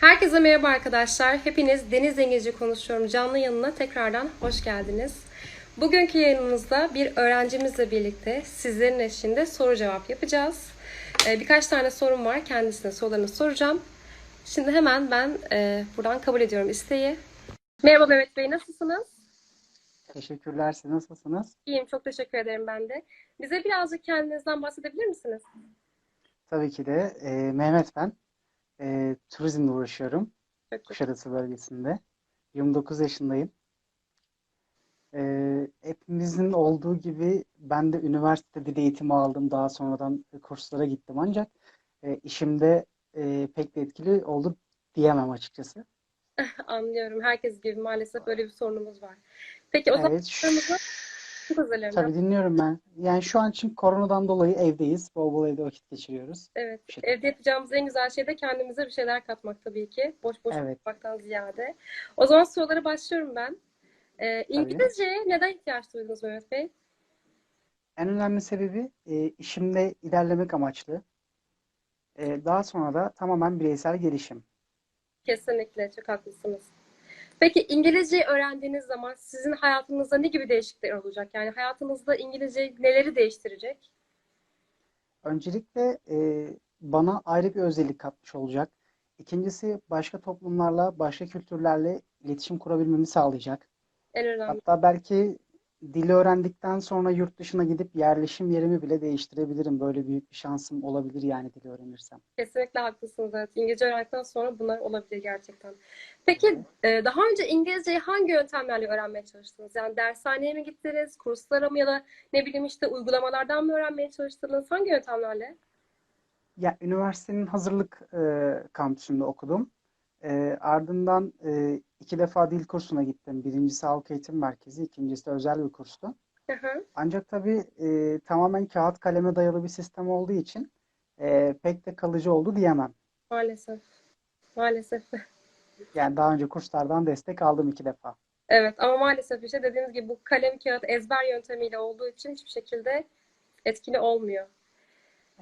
Herkese merhaba arkadaşlar. Hepiniz Deniz İngilizce Konuşuyorum canlı yanına tekrardan hoş geldiniz. Bugünkü yayınımızda bir öğrencimizle birlikte sizlerin eşliğinde soru cevap yapacağız. Ee, birkaç tane sorum var. Kendisine sorularını soracağım. Şimdi hemen ben e, buradan kabul ediyorum isteği. Merhaba Mehmet Bey nasılsınız? Teşekkürler. Siz nasılsınız? İyiyim çok teşekkür ederim ben de. Bize birazcık kendinizden bahsedebilir misiniz? Tabii ki de e, Mehmet ben. E, turizmle uğraşıyorum. Çok Kuşadası bölgesinde. 29 yaşındayım. E, hepimizin olduğu gibi ben de üniversite dil eğitimi aldım. Daha sonradan kurslara gittim. Ancak e, işimde e, pek de etkili oldu diyemem açıkçası. anlıyorum. Herkes gibi maalesef böyle bir sorunumuz var. Peki o zaman Evet. sorularımızı çok özür dilerim. Tabii dinliyorum ben. Yani şu an için koronadan dolayı evdeyiz. Bol bol evde vakit geçiriyoruz. Evet, şekilde. evde yapacağımız en güzel şey de kendimize bir şeyler katmak tabii ki. Boş boş Evet. yapmaktan ziyade. O zaman sorulara başlıyorum ben. Ee, İngilizceye neden ihtiyaç duydunuz Mehmet Bey? En önemli sebebi e, işimde ilerlemek amaçlı. E, daha sonra da tamamen bireysel gelişim. Kesinlikle, çok haklısınız. Peki İngilizceyi öğrendiğiniz zaman sizin hayatınızda ne gibi değişiklikler olacak? Yani hayatınızda İngilizce neleri değiştirecek? Öncelikle e, bana ayrı bir özellik katmış olacak. İkincisi başka toplumlarla, başka kültürlerle iletişim kurabilmemi sağlayacak. En önemli. Hatta belki dili öğrendikten sonra yurt dışına gidip yerleşim yerimi bile değiştirebilirim. Böyle büyük bir şansım olabilir yani dili öğrenirsem. Kesinlikle haklısınız. Evet. İngilizce öğrendikten sonra bunlar olabilir gerçekten. Peki e, daha önce İngilizceyi hangi yöntemlerle öğrenmeye çalıştınız? Yani dershaneye mi gittiniz, kurslara mı ya da ne bileyim işte uygulamalardan mı öğrenmeye çalıştınız? Hangi yöntemlerle? Ya üniversitenin hazırlık e, kampüsünde okudum. E, ardından e, iki defa dil kursuna gittim. Birincisi halk eğitim merkezi, ikincisi de özel bir kurstu. Hı hı. Ancak tabii e, tamamen kağıt kaleme dayalı bir sistem olduğu için e, pek de kalıcı oldu diyemem. Maalesef. Maalesef. Yani daha önce kurslardan destek aldım iki defa. Evet ama maalesef işte dediğiniz gibi bu kalem kağıt ezber yöntemiyle olduğu için hiçbir şekilde etkili olmuyor.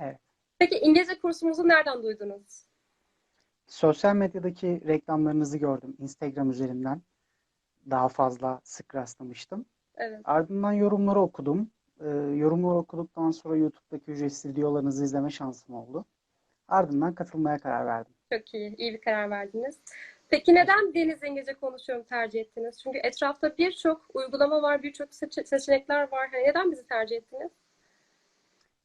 Evet. Peki İngilizce kursumuzu nereden duydunuz? Sosyal medyadaki reklamlarınızı gördüm. Instagram üzerinden daha fazla sık rastlamıştım. Evet. Ardından yorumları okudum. E, yorumları okuduktan sonra YouTube'daki ücretsiz videolarınızı izleme şansım oldu. Ardından katılmaya karar verdim. Çok iyi. iyi bir karar verdiniz. Peki neden Deniz İngilizce konuşuyorum tercih ettiniz? Çünkü etrafta birçok uygulama var, birçok seçe- seçenekler var. Hani neden bizi tercih ettiniz?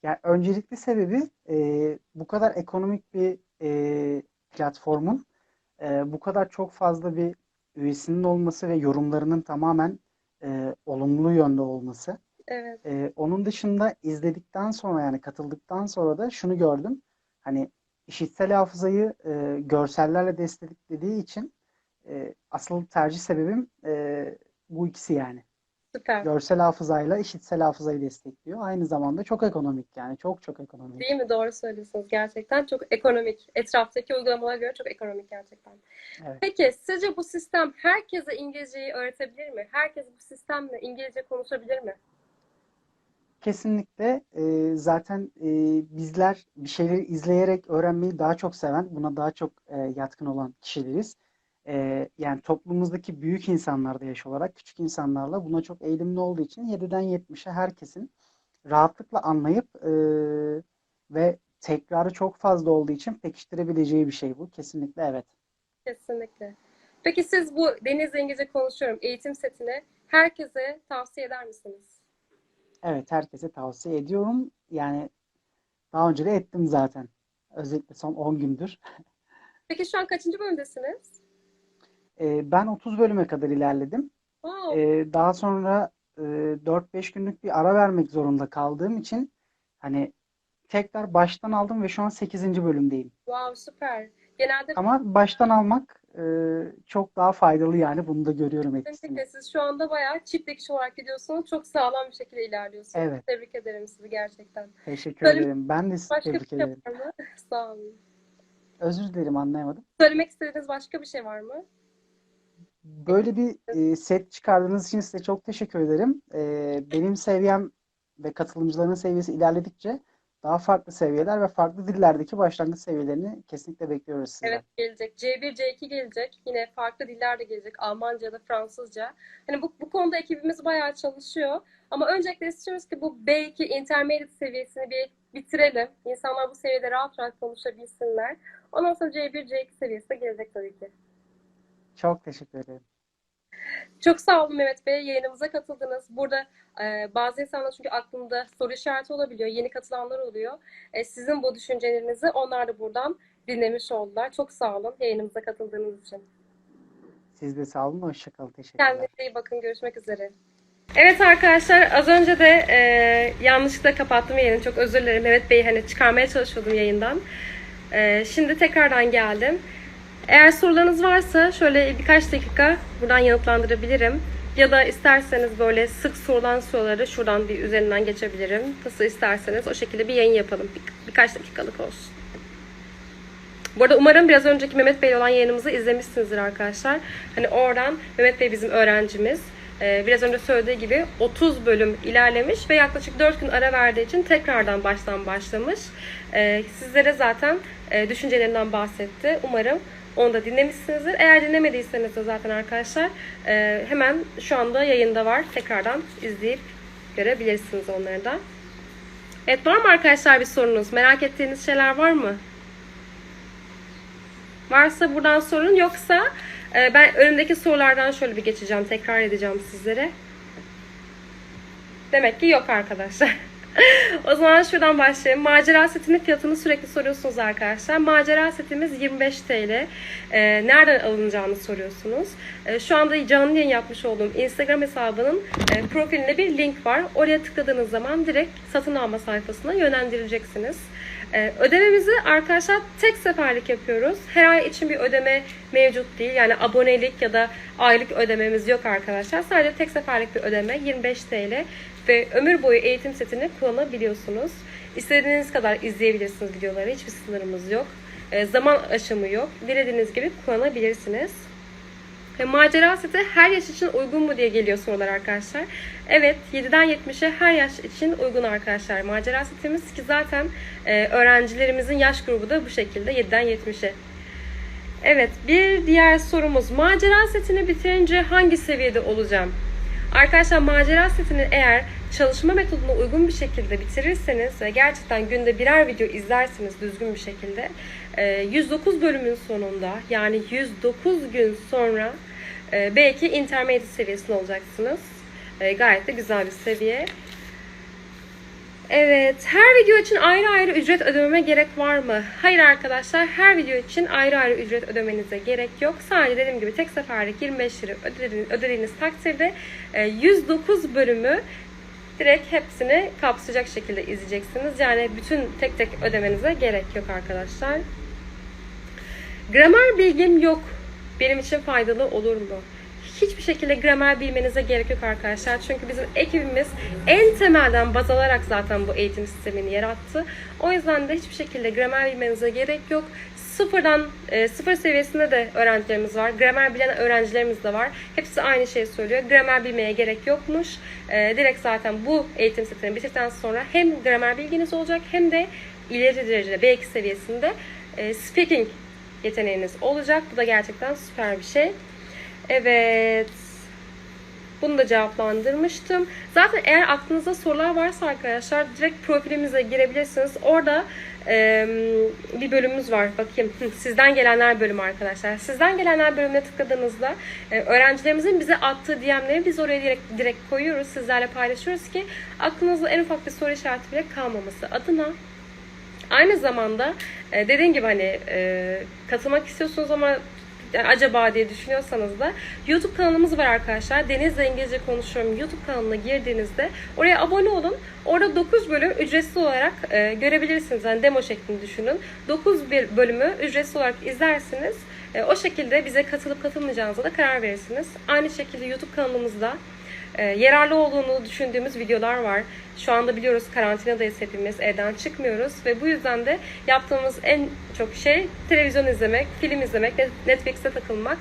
Yani öncelikli sebebi e, bu kadar ekonomik bir e, platformun e, bu kadar çok fazla bir üyesinin olması ve yorumlarının tamamen e, olumlu yönde olması. Evet. E, onun dışında izledikten sonra yani katıldıktan sonra da şunu gördüm. Hani işitsel hafızayı e, görsellerle desteklediği için e, asıl tercih sebebim e, bu ikisi yani. Süper. Görsel hafızayla işitsel hafızayı destekliyor. Aynı zamanda çok ekonomik yani çok çok ekonomik. Değil mi? Doğru söylüyorsunuz. Gerçekten çok ekonomik. Etraftaki uygulamalara göre çok ekonomik gerçekten. Evet. Peki sizce bu sistem herkese İngilizceyi öğretebilir mi? Herkes bu sistemle İngilizce konuşabilir mi? Kesinlikle e, zaten e, bizler bir şeyleri izleyerek öğrenmeyi daha çok seven, buna daha çok e, yatkın olan kişileriz. E, yani toplumumuzdaki büyük insanlarda yaş olarak küçük insanlarla buna çok eğilimli olduğu için 7'den 70'e herkesin rahatlıkla anlayıp e, ve tekrarı çok fazla olduğu için pekiştirebileceği bir şey bu. Kesinlikle evet. Kesinlikle. Peki siz bu Deniz İngilizce konuşuyorum eğitim setini herkese tavsiye eder misiniz? Evet, herkese tavsiye ediyorum. Yani daha önce de ettim zaten. Özellikle son 10 gündür. Peki şu an kaçıncı bölümdesiniz? E, ben 30 bölüme kadar ilerledim. Ee, daha sonra e, 4-5 günlük bir ara vermek zorunda kaldığım için hani tekrar baştan aldım ve şu an 8. bölümdeyim. wow süper. Genelde Ama baştan almak e, çok daha faydalı yani bunu da görüyorum etkisini. siz şu anda bayağı çift dikiş olarak gidiyorsunuz. Çok sağlam bir şekilde ilerliyorsunuz. Evet. Tebrik ederim sizi gerçekten. Teşekkür Söylemek ederim. Ben de sizi Başka bir tebrik şey ederim. var mı? Sağ olun. Özür dilerim anlayamadım. Söylemek istediğiniz başka bir şey var mı? Böyle bir e, set çıkardığınız için size çok teşekkür ederim. E, benim seviyem ve katılımcıların seviyesi ilerledikçe daha farklı seviyeler ve farklı dillerdeki başlangıç seviyelerini kesinlikle bekliyoruz sizden. Evet gelecek. C1, C2 gelecek. Yine farklı diller de gelecek. Almanca da Fransızca. Hani bu, bu konuda ekibimiz bayağı çalışıyor. Ama öncelikle istiyoruz ki bu B2 intermediate seviyesini bir bitirelim. İnsanlar bu seviyede rahat rahat konuşabilsinler. Ondan sonra C1, C2 seviyesi de gelecek tabii ki. Çok teşekkür ederim. Çok sağ olun Mehmet Bey. Yayınımıza katıldınız. Burada e, bazı insanlar çünkü aklında soru işareti olabiliyor. Yeni katılanlar oluyor. E, sizin bu düşüncelerinizi onlar da buradan dinlemiş oldular. Çok sağ olun yayınımıza katıldığınız için. Siz de sağ olun. Hoşçakalın. Teşekkürler. Kendinize iyi bakın. Görüşmek üzere. Evet arkadaşlar az önce de e, yanlışlıkla kapattım yayını. Çok özür dilerim. Mehmet Bey'i hani çıkarmaya çalışıyordum yayından. E, şimdi tekrardan geldim. Eğer sorularınız varsa şöyle birkaç dakika buradan yanıtlandırabilirim. Ya da isterseniz böyle sık sorulan soruları şuradan bir üzerinden geçebilirim. Nasıl isterseniz o şekilde bir yayın yapalım. Bir, birkaç dakikalık olsun. Bu arada umarım biraz önceki Mehmet Bey olan yayınımızı izlemişsinizdir arkadaşlar. Hani oradan Mehmet Bey bizim öğrencimiz. Ee, biraz önce söylediği gibi 30 bölüm ilerlemiş ve yaklaşık 4 gün ara verdiği için tekrardan baştan başlamış. Ee, sizlere zaten e, düşüncelerinden bahsetti. Umarım onu da dinlemişsinizdir. Eğer dinlemediyseniz de zaten arkadaşlar e, hemen şu anda yayında var. Tekrardan izleyip görebilirsiniz onları da. Evet var mı arkadaşlar bir sorunuz? Merak ettiğiniz şeyler var mı? Varsa buradan sorun yoksa e, ben önümdeki sorulardan şöyle bir geçeceğim. Tekrar edeceğim sizlere. Demek ki yok arkadaşlar. o zaman şuradan başlayayım. Macera setinin fiyatını sürekli soruyorsunuz arkadaşlar. Macera setimiz 25 TL. Ee, nereden alınacağını soruyorsunuz. Ee, şu anda canlı yayın yapmış olduğum Instagram hesabının e, profilinde bir link var. Oraya tıkladığınız zaman direkt satın alma sayfasına yönlendirileceksiniz. Ee, ödememizi arkadaşlar tek seferlik yapıyoruz. Her ay için bir ödeme mevcut değil. Yani abonelik ya da aylık ödememiz yok arkadaşlar. Sadece tek seferlik bir ödeme 25 TL ve ömür boyu eğitim setini kullanabiliyorsunuz. İstediğiniz kadar izleyebilirsiniz videoları. Hiçbir sınırımız yok. Ee, zaman aşımı yok. Dilediğiniz gibi kullanabilirsiniz. Ve macera seti her yaş için uygun mu diye geliyor sorular arkadaşlar. Evet 7'den 70'e her yaş için uygun arkadaşlar. Macera setimiz ki zaten e, öğrencilerimizin yaş grubu da bu şekilde 7'den 70'e. Evet bir diğer sorumuz. Macera setini bitirince hangi seviyede olacağım? Arkadaşlar macera setini eğer çalışma metoduna uygun bir şekilde bitirirseniz ve gerçekten günde birer video izlersiniz düzgün bir şekilde 109 bölümün sonunda yani 109 gün sonra e, belki intermediate seviyesinde olacaksınız. E, Gayet de güzel bir seviye. Evet, her video için ayrı ayrı ücret ödememe gerek var mı? Hayır arkadaşlar, her video için ayrı ayrı ücret ödemenize gerek yok. Sadece dediğim gibi tek seferlik 25 lira ödediğiniz, takdirde e, 109 bölümü direkt hepsini kapsayacak şekilde izleyeceksiniz. Yani bütün tek tek ödemenize gerek yok arkadaşlar. Gramer bilgim yok. Benim için faydalı olur mu? Hiçbir şekilde gramer bilmenize gerek yok arkadaşlar. Çünkü bizim ekibimiz en temelden baz alarak zaten bu eğitim sistemini yarattı. O yüzden de hiçbir şekilde gramer bilmenize gerek yok. Sıfırdan, e, sıfır seviyesinde de öğrencilerimiz var. Gramer bilen öğrencilerimiz de var. Hepsi aynı şeyi söylüyor. Gramer bilmeye gerek yokmuş. E, direkt zaten bu eğitim setini bitirdikten sonra hem gramer bilginiz olacak hem de ileri derecede B2 seviyesinde e, speaking yeteneğiniz olacak. Bu da gerçekten süper bir şey. Evet. Bunu da cevaplandırmıştım. Zaten eğer aklınızda sorular varsa arkadaşlar direkt profilimize girebilirsiniz. Orada e, bir bölümümüz var. Bakayım. Sizden gelenler bölümü arkadaşlar. Sizden gelenler bölümüne tıkladığınızda e, öğrencilerimizin bize attığı DM'leri biz oraya direkt, direkt koyuyoruz. Sizlerle paylaşıyoruz ki aklınızda en ufak bir soru işareti bile kalmaması adına. Aynı zamanda dediğim gibi hani e, katılmak istiyorsunuz ama yani acaba diye düşünüyorsanız da YouTube kanalımız var arkadaşlar. Deniz'le İngilizce konuşuyorum. YouTube kanalına girdiğinizde oraya abone olun. Orada 9 bölüm ücretsiz olarak e, görebilirsiniz. Yani demo şeklinde düşünün. 9 bir bölümü ücretsiz olarak izlersiniz. E, o şekilde bize katılıp katılmayacağınıza da karar verirsiniz. Aynı şekilde YouTube kanalımızda e, yararlı olduğunu düşündüğümüz videolar var. Şu anda biliyoruz karantinadayız hepimiz, evden çıkmıyoruz ve bu yüzden de yaptığımız en çok şey televizyon izlemek, film izlemek, Netflix'te takılmak.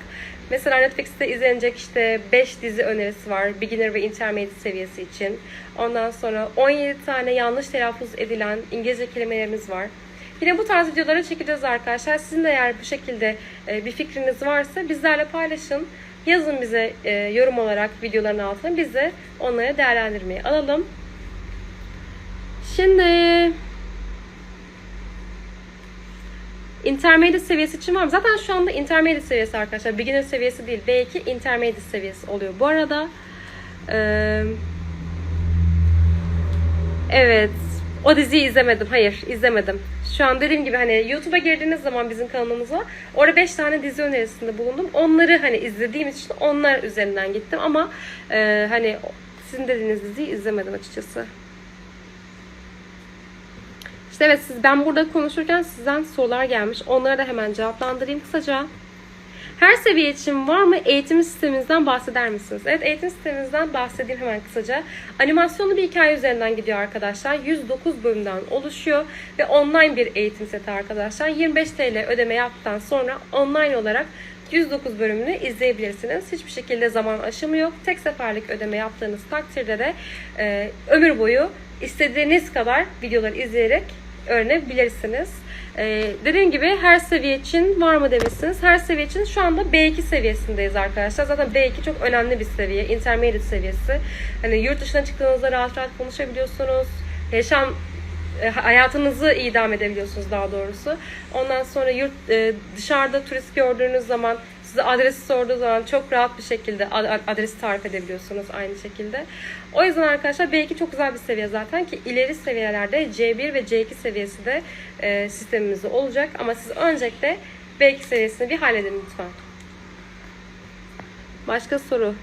Mesela Netflix'te izlenecek işte 5 dizi önerisi var beginner ve intermediate seviyesi için. Ondan sonra 17 tane yanlış telaffuz edilen İngilizce kelimelerimiz var. Yine bu tarz videoları çekeceğiz arkadaşlar. Sizin de eğer bu şekilde e, bir fikriniz varsa bizlerle paylaşın. Yazın bize e, yorum olarak videoların altına. Biz de onları değerlendirmeye alalım. Şimdi intermediate seviyesi için var mı? Zaten şu anda intermediate seviyesi arkadaşlar. Beginner seviyesi değil. B2 intermediate seviyesi oluyor. Bu arada eee Evet. O diziyi izlemedim. Hayır, izlemedim. Şu an dediğim gibi hani YouTube'a girdiğiniz zaman bizim kanalımıza orada 5 tane dizi önerisinde bulundum. Onları hani izlediğim için onlar üzerinden gittim ama e, hani sizin dediğiniz diziyi izlemedim açıkçası. İşte evet siz ben burada konuşurken sizden sorular gelmiş. Onları da hemen cevaplandırayım kısaca. Her seviye için var mı eğitim sistemimizden bahseder misiniz? Evet eğitim sistemimizden bahsedeyim hemen kısaca. Animasyonlu bir hikaye üzerinden gidiyor arkadaşlar. 109 bölümden oluşuyor ve online bir eğitim seti arkadaşlar. 25 TL ödeme yaptıktan sonra online olarak 109 bölümünü izleyebilirsiniz. Hiçbir şekilde zaman aşımı yok. Tek seferlik ödeme yaptığınız takdirde de e, ömür boyu istediğiniz kadar videoları izleyerek öğrenebilirsiniz. Ee, dediğim gibi her seviye için var mı demişsiniz. Her seviye için şu anda B2 seviyesindeyiz arkadaşlar. Zaten B2 çok önemli bir seviye. Intermediate seviyesi. Hani yurt dışına çıktığınızda rahat rahat konuşabiliyorsunuz. Yaşam e, hayatınızı idam edebiliyorsunuz daha doğrusu. Ondan sonra yurt e, dışarıda turist gördüğünüz zaman size adresi sorduğu zaman çok rahat bir şekilde ad- adresi tarif edebiliyorsunuz aynı şekilde. O yüzden arkadaşlar B2 çok güzel bir seviye zaten ki ileri seviyelerde C1 ve C2 seviyesi de e, sistemimizde olacak. Ama siz öncelikle B2 seviyesini bir halledin lütfen. Başka soru?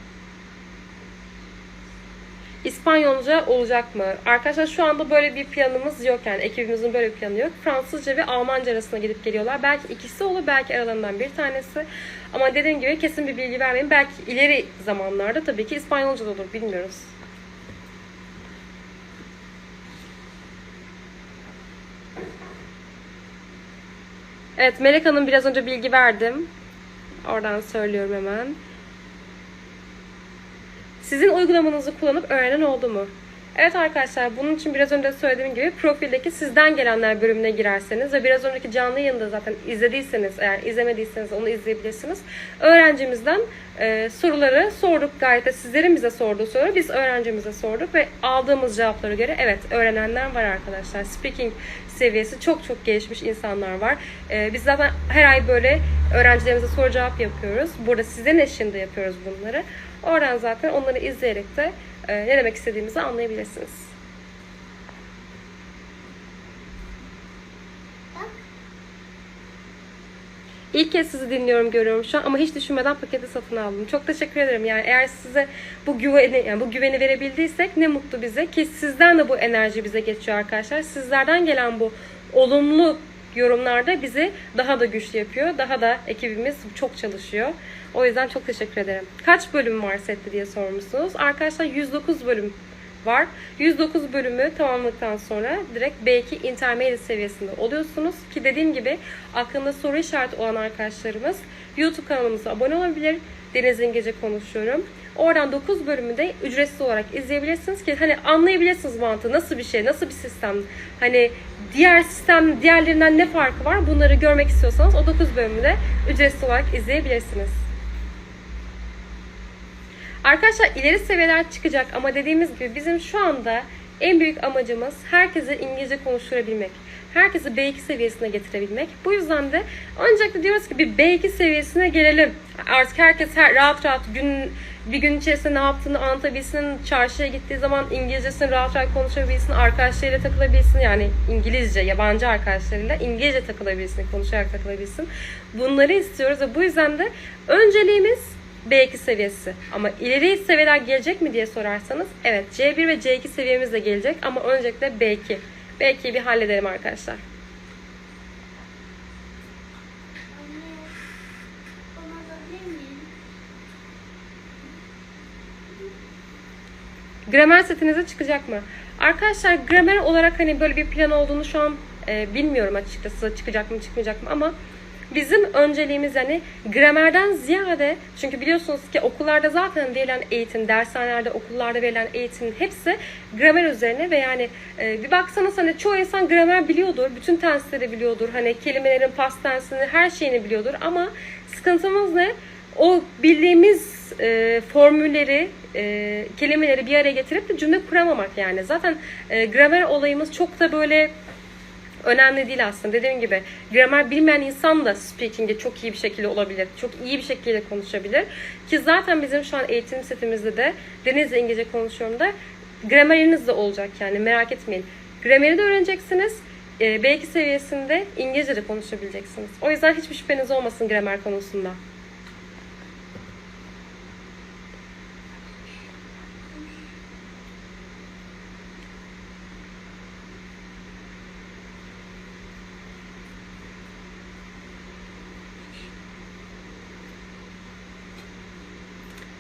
İspanyolca olacak mı? Arkadaşlar şu anda böyle bir planımız yok yani ekibimizin böyle bir planı yok. Fransızca ve Almanca arasında gidip geliyorlar. Belki ikisi olur, belki aralarından bir tanesi. Ama dediğim gibi kesin bir bilgi vermeyin. Belki ileri zamanlarda tabii ki İspanyolca da olur, bilmiyoruz. Evet, Melek Hanım biraz önce bilgi verdim. Oradan söylüyorum hemen. Sizin uygulamanızı kullanıp öğrenen oldu mu? Evet arkadaşlar bunun için biraz önce söylediğim gibi profildeki sizden gelenler bölümüne girerseniz ve biraz önceki canlı yayında zaten izlediyseniz eğer izlemediyseniz onu izleyebilirsiniz. Öğrencimizden e, soruları sorduk gayet de sizlerin bize sorduğu soruları biz öğrencimize sorduk ve aldığımız cevaplara göre evet öğrenenler var arkadaşlar. Speaking seviyesi çok çok gelişmiş insanlar var. E, biz zaten her ay böyle öğrencilerimize soru cevap yapıyoruz. Burada sizin eşliğinde yapıyoruz bunları. Oradan zaten onları izleyerek de e, ne demek istediğimizi anlayabilirsiniz. İlk kez sizi dinliyorum, görüyorum şu an ama hiç düşünmeden paketi satın aldım. Çok teşekkür ederim. Yani eğer size bu güveni, yani bu güveni verebildiysek ne mutlu bize ki sizden de bu enerji bize geçiyor arkadaşlar. Sizlerden gelen bu olumlu yorumlarda bizi daha da güçlü yapıyor. Daha da ekibimiz çok çalışıyor. O yüzden çok teşekkür ederim. Kaç bölüm var sette diye sormuşsunuz. Arkadaşlar 109 bölüm var. 109 bölümü tamamladıktan sonra direkt B2 intermediate seviyesinde oluyorsunuz. Ki dediğim gibi aklında soru işareti olan arkadaşlarımız YouTube kanalımıza abone olabilir. Deniz İngilizce konuşuyorum. Oradan 9 bölümü de ücretsiz olarak izleyebilirsiniz ki hani anlayabilirsiniz mantığı nasıl bir şey, nasıl bir sistem. Hani diğer sistem diğerlerinden ne farkı var bunları görmek istiyorsanız o 9 bölümü de ücretsiz olarak izleyebilirsiniz. Arkadaşlar ileri seviyeler çıkacak ama dediğimiz gibi bizim şu anda en büyük amacımız herkese İngilizce konuşturabilmek. Herkesi B2 seviyesine getirebilmek. Bu yüzden de öncelikle diyoruz ki bir B2 seviyesine gelelim. Artık herkes her, rahat rahat gün bir gün içerisinde ne yaptığını anlatabilsin. Çarşıya gittiği zaman İngilizcesini rahat rahat konuşabilsin. Arkadaşlarıyla takılabilsin. Yani İngilizce, yabancı arkadaşlarıyla İngilizce takılabilsin, konuşarak takılabilsin. Bunları istiyoruz ve bu yüzden de önceliğimiz B2 seviyesi. Ama ileri seviyeler gelecek mi diye sorarsanız evet C1 ve C2 seviyemiz de gelecek ama öncelikle B2. B2'yi bir halledelim arkadaşlar. Gramer setinize çıkacak mı? Arkadaşlar gramer olarak hani böyle bir plan olduğunu şu an e, bilmiyorum açıkçası çıkacak mı çıkmayacak mı ama bizim önceliğimiz yani gramerden ziyade çünkü biliyorsunuz ki okullarda zaten verilen eğitim, dershanelerde, okullarda verilen eğitimin hepsi gramer üzerine ve yani e, bir baksanız hani çoğu insan gramer biliyordur, bütün tensleri biliyordur, hani kelimelerin past tensini, her şeyini biliyordur ama sıkıntımız ne? O bildiğimiz e, formülleri, e, kelimeleri bir araya getirip de cümle kuramamak yani. Zaten e, gramer olayımız çok da böyle önemli değil aslında. Dediğim gibi gramer bilmeyen insan da speaking'e çok iyi bir şekilde olabilir. Çok iyi bir şekilde konuşabilir. Ki zaten bizim şu an eğitim setimizde de Deniz'le İngilizce konuşuyorum da grameriniz de olacak yani merak etmeyin. Grameri de öğreneceksiniz. E, B2 seviyesinde İngilizce de konuşabileceksiniz. O yüzden hiçbir şüpheniz olmasın gramer konusunda.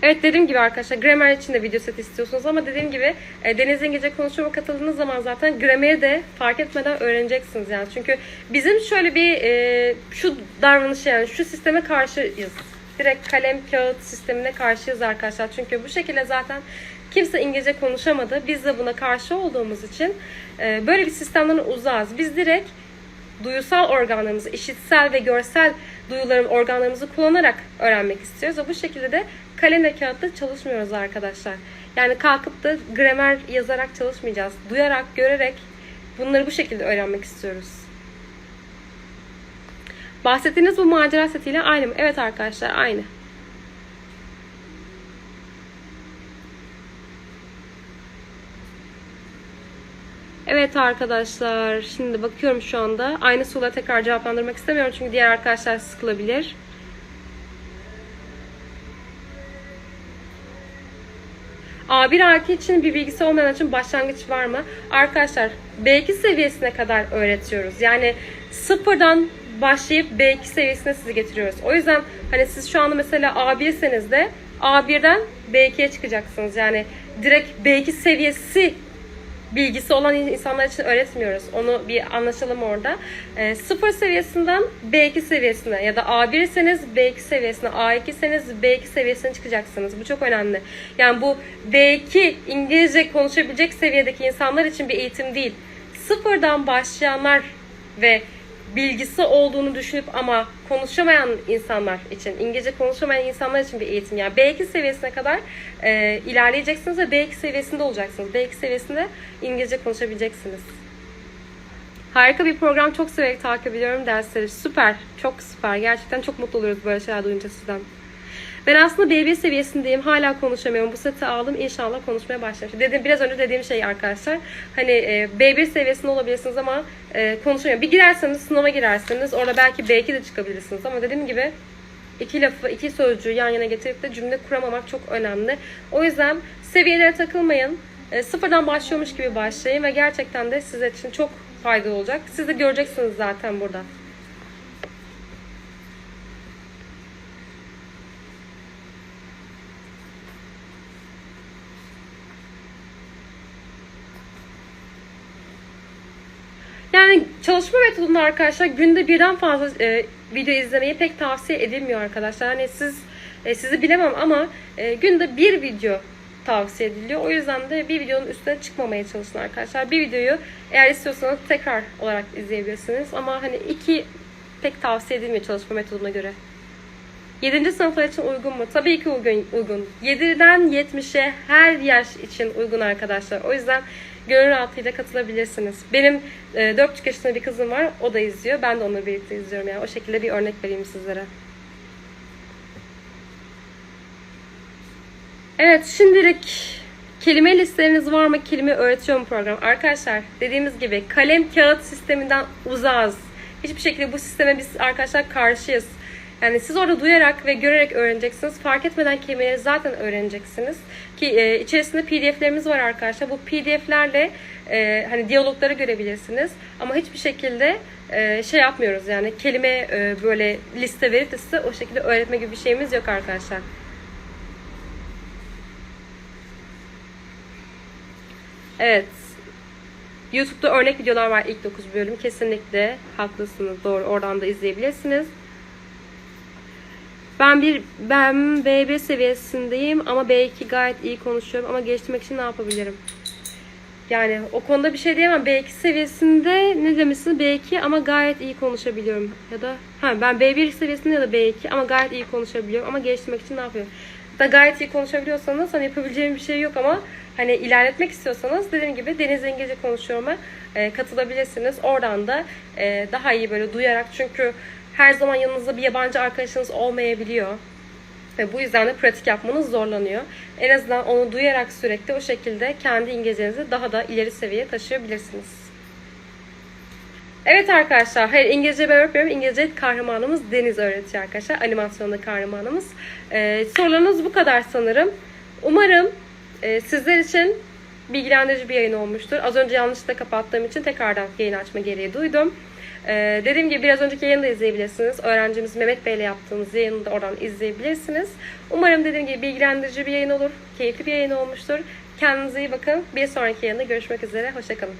Evet dediğim gibi arkadaşlar gramer için de video set istiyorsunuz ama dediğim gibi e, Deniz İngilizce konuşmama katıldığınız zaman zaten grameri de fark etmeden öğreneceksiniz yani. Çünkü bizim şöyle bir e, şu davranış yani şu sisteme karşıyız. Direkt kalem kağıt sistemine karşıyız arkadaşlar. Çünkü bu şekilde zaten kimse İngilizce konuşamadı. Biz de buna karşı olduğumuz için e, böyle bir sistemden uzağız. Biz direkt duyusal organlarımızı, işitsel ve görsel duyularım, organlarımızı kullanarak öğrenmek istiyoruz. Ve bu şekilde de kalem ve kağıtta çalışmıyoruz arkadaşlar. Yani kalkıp da gramer yazarak çalışmayacağız. Duyarak, görerek bunları bu şekilde öğrenmek istiyoruz. Bahsettiğiniz bu macera setiyle aynı mı? Evet arkadaşlar aynı. Evet arkadaşlar şimdi bakıyorum şu anda. Aynı soruları tekrar cevaplandırmak istemiyorum çünkü diğer arkadaşlar sıkılabilir. A1 A2 için bir bilgisi olmayan için başlangıç var mı? Arkadaşlar B2 seviyesine kadar öğretiyoruz. Yani sıfırdan başlayıp B2 seviyesine sizi getiriyoruz. O yüzden hani siz şu anda mesela A1'seniz de A1'den B2'ye çıkacaksınız. Yani direkt B2 seviyesi bilgisi olan insanlar için öğretmiyoruz. Onu bir anlaşalım orada. E, sıfır seviyesinden B2 seviyesine ya da A1 iseniz B2 seviyesine, A2 iseniz B2 seviyesine çıkacaksınız. Bu çok önemli. Yani bu B2 İngilizce konuşabilecek seviyedeki insanlar için bir eğitim değil. Sıfırdan başlayanlar ve bilgisi olduğunu düşünüp ama konuşamayan insanlar için, İngilizce konuşamayan insanlar için bir eğitim. Yani B2 seviyesine kadar e, ilerleyeceksiniz ve B2 seviyesinde olacaksınız. B2 seviyesinde İngilizce konuşabileceksiniz. Harika bir program. Çok severek takip ediyorum dersleri. Süper. Çok süper. Gerçekten çok mutlu oluyoruz böyle şeyler duyunca sizden. Ben aslında B1 seviyesindeyim. Hala konuşamıyorum. Bu seti aldım. İnşallah konuşmaya başlayacağım. Dedim biraz önce dediğim şey arkadaşlar. Hani e, B1 seviyesinde olabilirsiniz ama e, konuşamıyorum. Bir girerseniz sınava girerseniz orada belki B2 de çıkabilirsiniz. Ama dediğim gibi iki lafı, iki sözcüğü yan yana getirip de cümle kuramamak çok önemli. O yüzden seviyelere takılmayın. E, sıfırdan başlıyormuş gibi başlayın ve gerçekten de sizler için çok faydalı olacak. Siz de göreceksiniz zaten burada. Yani çalışma metodunda arkadaşlar günde birden fazla e, video izlemeyi pek tavsiye edilmiyor arkadaşlar. Hani siz e, sizi bilemem ama e, günde bir video tavsiye ediliyor. O yüzden de bir videonun üstüne çıkmamaya çalışın arkadaşlar. Bir videoyu eğer istiyorsanız tekrar olarak izleyebilirsiniz. Ama hani iki pek tavsiye edilmiyor çalışma metoduna göre. 7. sınıflar için uygun mu? Tabii ki uygun. uygun. 7'den 70'e her yaş için uygun arkadaşlar. O yüzden gönül rahatlığıyla katılabilirsiniz. Benim e, 4,5 yaşında bir kızım var. O da izliyor. Ben de onunla birlikte izliyorum. Yani o şekilde bir örnek vereyim sizlere. Evet şimdilik kelime listeleriniz var mı? Kelime öğretiyor mu program? Arkadaşlar dediğimiz gibi kalem kağıt sisteminden uzağız. Hiçbir şekilde bu sisteme biz arkadaşlar karşıyız. Yani siz orada duyarak ve görerek öğreneceksiniz. Fark etmeden kelimeleri zaten öğreneceksiniz. Ki e, içerisinde PDF'lerimiz var arkadaşlar. Bu PDF'lerle e, hani diyalogları görebilirsiniz. Ama hiçbir şekilde e, şey yapmıyoruz yani kelime e, böyle liste verip de size o şekilde öğretme gibi bir şeyimiz yok arkadaşlar. Evet. YouTube'da örnek videolar var ilk 9 bölüm. Kesinlikle haklısınız. Doğru. Oradan da izleyebilirsiniz. Ben bir ben B1 seviyesindeyim ama B2 gayet iyi konuşuyorum ama geliştirmek için ne yapabilirim? Yani o konuda bir şey diyemem. B2 seviyesinde ne demişsiniz? B2 ama gayet iyi konuşabiliyorum. Ya da ha ben B1 seviyesinde ya da B2 ama gayet iyi konuşabiliyorum ama geliştirmek için ne yapıyorum? Da gayet iyi konuşabiliyorsanız hani yapabileceğim bir şey yok ama hani ilerletmek istiyorsanız dediğim gibi Deniz İngilizce konuşuyorum'a e, katılabilirsiniz. Oradan da e, daha iyi böyle duyarak çünkü her zaman yanınızda bir yabancı arkadaşınız olmayabiliyor. Ve bu yüzden de pratik yapmanız zorlanıyor. En azından onu duyarak sürekli o şekilde kendi İngilizcenizi daha da ileri seviyeye taşıyabilirsiniz. Evet arkadaşlar, hayır İngilizce ben öğretmiyorum. İngilizce kahramanımız Deniz öğretiyor arkadaşlar. Animasyonda kahramanımız. Ee, sorularınız bu kadar sanırım. Umarım e, sizler için bilgilendirici bir yayın olmuştur. Az önce yanlışlıkla kapattığım için tekrardan yayın açma gereği duydum. Ee, dediğim gibi biraz önceki yayını da izleyebilirsiniz. Öğrencimiz Mehmet Bey ile yaptığımız yayını da oradan izleyebilirsiniz. Umarım dediğim gibi bilgilendirici bir yayın olur. Keyifli bir yayın olmuştur. Kendinize iyi bakın. Bir sonraki yayında görüşmek üzere. Hoşçakalın.